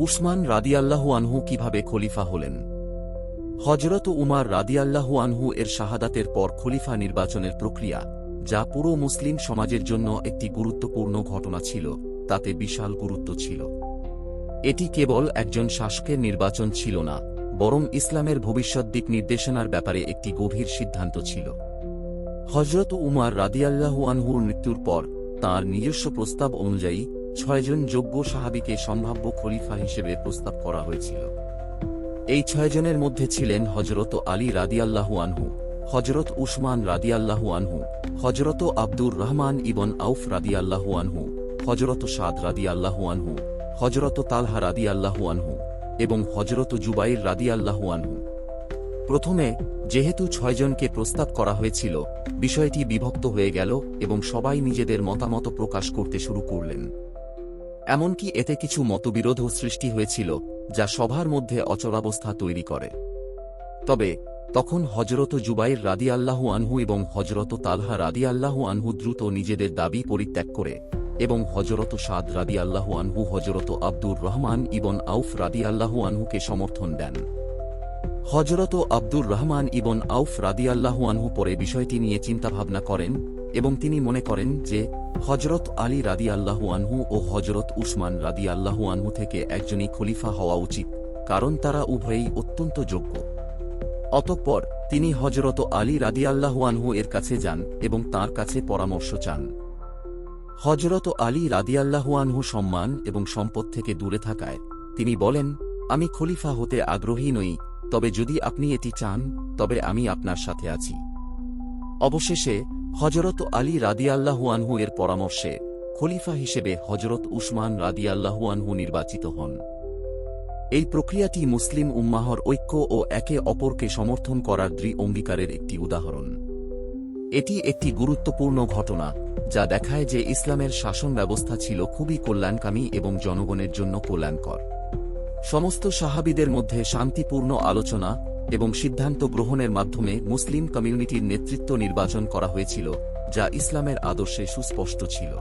উসমান রাদিয়াল্লাহু আনহু কীভাবে খলিফা হলেন? হজরত উমার রাদিয়াল্লাহু আনহু এর শাহাদাতের পর খলিফা নির্বাচনের প্রক্রিয়া, যা পুরো মুসলিম সমাজের জন্য একটি গুরুত্বপূর্ণ ঘটনা ছিল, তাতে বিশাল গুরুত্ব ছিল। এটি কেবল একজন শাসকের নির্বাচন ছিল না, বরং ইসলামের ভবিষ্যৎ দিক নির্দেশনার ব্যাপারে একটি গভীর সিদ্ধান্ত ছিল। হজরত উমার রাদিয়াল্লাহু আনহুর মৃত্যুর পর, তাঁর নিজস্ব প্রস্তাব অনুযায়ী ছয়জন যোগ্য সাহাবিকে সম্ভাব্য খলিফা হিসেবে প্রস্তাব করা হয়েছিল। এই ছয়জনের মধ্যে ছিলেন হজরত আলী রাদিয়াল্লাহু আনহু হজরত উসমান রাদিয়াল্লাহু আনহু হজরত আব্দুর রহমান ইবন আউফ রাদিয়াল্লাহু আনহু হজরত সাদ রাদিয়াল্লাহু আনহু হজরত তালহা রাদিয়াল্লাহু আনহু এবং হজরত জুবাইর রাদিয়াল্লাহু আনহু। প্রথমে, যেহেতু ছয়জনকে প্রস্তাব করা হয়েছিল, বিষয়টি বিভক্ত হয়ে গেল এবং সবাই নিজেদের মতামত প্রকাশ করতে শুরু করলেন। এমনকি এতে কিছু মতবিরোধও সৃষ্টি হয়েছিল, যা সভার মধ্যে অচলাবস্থা তৈরি করে। তবে, তখন হজরত জুবাইর রাদি আল্লাহু আনহু এবং হজরত তালহা রাদি আল্লাহু আনহু দ্রুত নিজেদের দাবি পরিত্যাগ করে এবং হজরত সাদ রাদি আল্লাহু আনহু হজরত আব্দুর রহমান ইবন আউফ রাদি আল্লাহু আনহুকে সমর্থন দেন। হজরত আব্দুর রহমান ইবন আউফ রাদিয়াল্লাহু আনহু পরে বিষয়টি নিয়ে চিন্তাভাবনা করেন এবং তিনি মনে করেন যে হজরত আলী রাদিয়াল্লাহু আনহু ও হজরত উসমান রাদিয়াল্লাহু আনহু থেকে একজনই খলিফা হওয়া উচিত, কারণ তারা উভয়েই অত্যন্ত যোগ্য। অতঃপর তিনি হজরত আলী রাদিয়াল্লাহু আনহু এর কাছে যান এবং তার কাছে পরামর্শ চান। হজরত আলী রাদিয়াল্লাহু আনহু সম্মান এবং সম্পদ থেকে দূরে থাকায় তিনি বলেন, আমি খলিফা হতে আগ্রহী নই, তবে যদি আপনি এটি চান, তবে আমি আপনার সাথে আছি। অবশেষে হজরত আলী রাদিয়াল্লাহু আনহু এর পরামর্শে খলিফা হিসেবে হজরত উসমান রাদিয়াল্লাহু আনহু নির্বাচিত হন। এই প্রক্রিয়াটি মুসলিম উম্মাহর ঐক্য ও একে অপরকে সমর্থন করার দৃঢ় অঙ্গীকারের একটি উদাহরণ। এটি একটি গুরুত্বপূর্ণ ঘটনা, যা দেখায় যে ইসলামের শাসন ব্যবস্থা ছিল খুবই কল্যাণকামী এবং জনগণের জন্য কল্যাণকর। সমস্ত সাহাবিদের মধ্যে শান্তিপূর্ণ আলোচনা এবং সিদ্ধান্ত গ্রহণের মাধ্যমে মুসলিম কমিউনিটির নেতৃত্ব নির্বাচন করা হয়েছিল, যা ইসলামের আদর্শে সুস্পষ্ট ছিল।